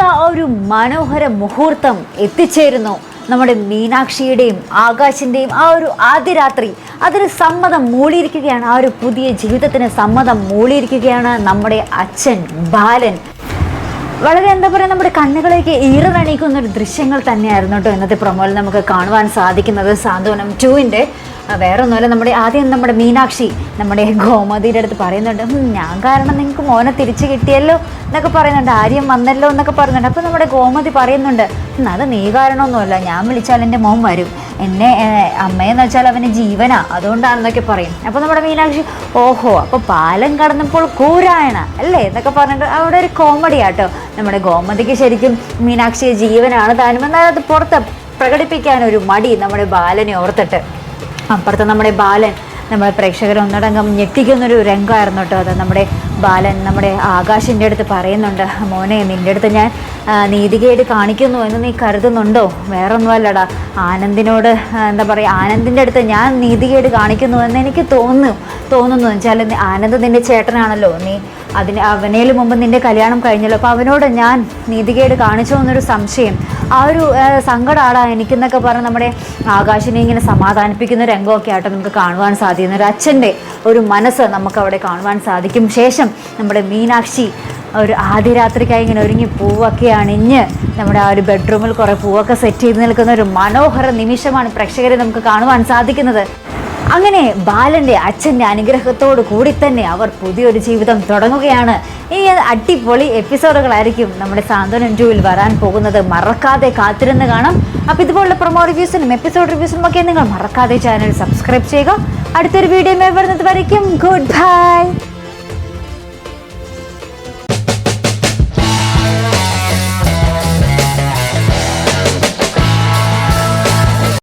അതാ ഒരു മനോഹര മുഹൂർത്തം എത്തിച്ചേരുന്നു. നമ്മുടെ മീനാക്ഷിയുടെയും ആകാശിന്റെയും ആ ഒരു ആദ്യ രാത്രി അതിന് സമ്മതം മൂളിയിരിക്കുകയാണ്. ആ ഒരു പുതിയ ജീവിതത്തിന് സമ്മതം മൂളിയിരിക്കുകയാണ് നമ്മുടെ അച്ഛൻ ബാലൻ. വളരെ എന്താ പറയുക നമ്മുടെ കണ്ണുകളേക്ക് ഈറനണിയിക്കുന്ന ഒരു ദൃശ്യങ്ങൾ തന്നെയായിരുന്നു കേട്ടോ ഇന്നത്തെ പ്രൊമോയിൽ നമുക്ക് കാണുവാൻ സാധിക്കുന്നത്. സാന്ത്വനം ടുവിന്റെ വേറെ ഒന്നുമല്ല നമ്മുടെ ആദ്യം നമ്മുടെ മീനാക്ഷി നമ്മുടെ ഗോമതിയുടെ അടുത്ത് പറയുന്നുണ്ട് ഞാൻ കാരണം നിങ്ങൾക്ക് മോനെ തിരിച്ചു കിട്ടിയല്ലോ എന്നൊക്കെ പറയുന്നുണ്ട് ആര്യം വന്നല്ലോ എന്നൊക്കെ പറയുന്നുണ്ട്. അപ്പോൾ നമ്മുടെ ഗോമതി പറയുന്നുണ്ട് "ഉം, അത് നീ കാരണമൊന്നുമല്ല ഞാൻ വിളിച്ചാൽ എന്റെ മോൻ വരും. എന്നെ അമ്മയെന്ന് വെച്ചാൽ അവന് ജീവനാ അതുകൊണ്ടാണെന്നൊക്കെ പറയും. അപ്പോൾ നമ്മുടെ മീനാക്ഷി ഓഹോ അപ്പോൾ പാലം കടന്നപ്പോൾ കൂരായണ അല്ലേ? എന്നൊക്കെ പറഞ്ഞിട്ട് അവിടെ ഒരു കോമഡി ആട്ടോ. നമ്മുടെ ഗോമതിക്ക് ശരിക്കും മീനാക്ഷിയെ ജീവനാണ് താനും എന്നാൽ അത് പുറത്ത് പ്രകടിപ്പിക്കാൻ ഒരു മടി നമ്മുടെ ബാലനെ ഓർത്തിട്ട്. അപ്പുറത്ത് നമ്മുടെ ബാലൻ നമ്മുടെ പ്രേക്ഷകരെ ഒന്നടങ്കം ഞെട്ടിക്കുന്നൊരു രംഗമായിരുന്നു കേട്ടോ അത്. നമ്മുടെ ബാലൻ നമ്മുടെ ആകാശിന്റെ അടുത്ത് പറയുന്നുണ്ട് മോനെ നിന്റെ അടുത്ത് ഞാൻ നീതികേട് കാണിക്കുന്നു എന്ന് നീ കരുതുന്നുണ്ടോ? വേറൊന്നുമല്ലടാ. ആനന്ദിനോട് എന്താ പറയുക ആനന്ദിന്റെ അടുത്ത് ഞാൻ നീതികേട് കാണിക്കുന്നു എന്ന് എനിക്ക് തോന്നുന്നു തോന്നുന്നു. എന്ന് വെച്ചാൽ ആനന്ദ് നിന്റെ ചേട്ടനാണല്ലോ. നീ അതിന് അവനേലും മുമ്പ് നിന്റെ കല്യാണം കഴിഞ്ഞല്ലോ. അപ്പോൾ അവനോട് ഞാൻ നീതികേട് കാണിച്ചോ എന്നൊരു സംശയം ആ ഒരു സങ്കടമാടാ എനിക്കെന്നൊക്കെ പറഞ്ഞ് നമ്മുടെ ആകാശിനെ ഇങ്ങനെ സമാധാനിപ്പിക്കുന്ന രംഗമൊക്കെ ആയിട്ട് നമുക്ക് കാണുവാൻ സാധിക്കുന്ന. ഒരു അച്ഛന്റെ ഒരു മനസ്സ് നമുക്ക് അവിടെ കാണുവാൻ സാധിക്കും. ശേഷം നമ്മുടെ മീനാക്ഷി ഒരു ആദ്യ രാത്രിക്കായി ഇങ്ങനെ ഒരുങ്ങി പൂവൊക്കെ അണിഞ്ഞ് നമ്മുടെ ആ ഒരു ബെഡ്റൂമിൽ കുറേ പൂവൊക്കെ സെറ്റ് ചെയ്ത് നിൽക്കുന്ന ഒരു മനോഹര നിമിഷമാണ് പ്രേക്ഷകരെ നമുക്ക് കാണുവാൻ സാധിക്കുന്നത്. അങ്ങനെ ബാലന്റെ അച്ഛന്റെ അനുഗ്രഹത്തോട് കൂടി തന്നെ അവർ പുതിയൊരു ജീവിതം തുടങ്ങുകയാണ്. ഈ അടിപൊളി എപ്പിസോഡുകളായിരിക്കും നമ്മുടെ സാന്ത്വനം ടൂവിൽ വരാൻ പോകുന്നത്. മറക്കാതെ കാത്തിരുന്ന് കാണാം. അപ്പോൾ ഇതുപോലുള്ള പ്രൊമോ റിവ്യൂസിനും എപ്പിസോഡ് റിവ്യൂസിനും ഒക്കെ നിങ്ങൾ മറക്കാതെ ചാനൽ സബ്സ്ക്രൈബ് ചെയ്യുക. അടുത്തൊരു വീഡിയോ വരുന്നത് വരയ്ക്കും. Good bye